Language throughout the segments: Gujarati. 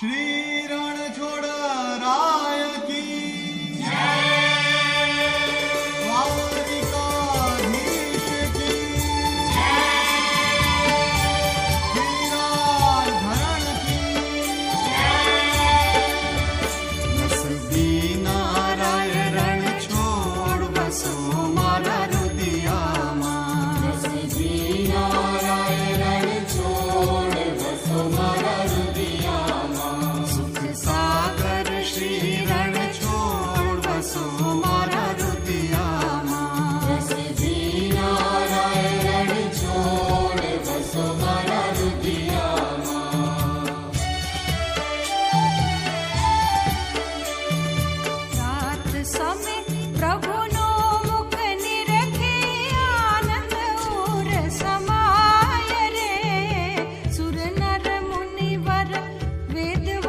Shri Ranchhodrai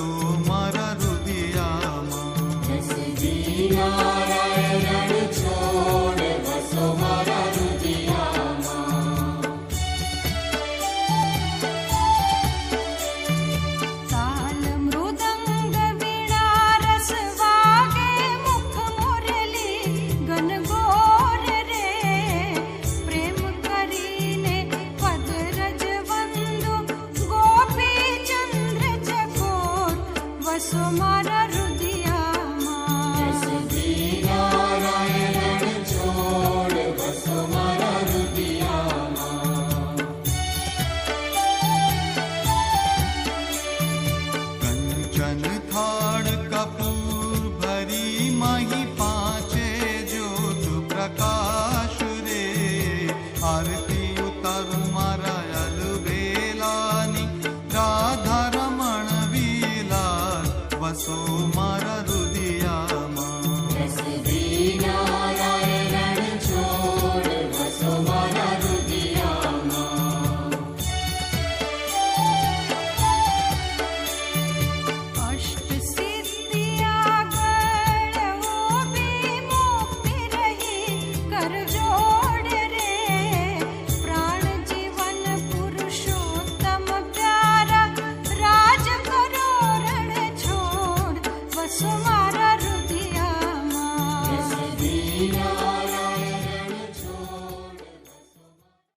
soul. so much. Sergio.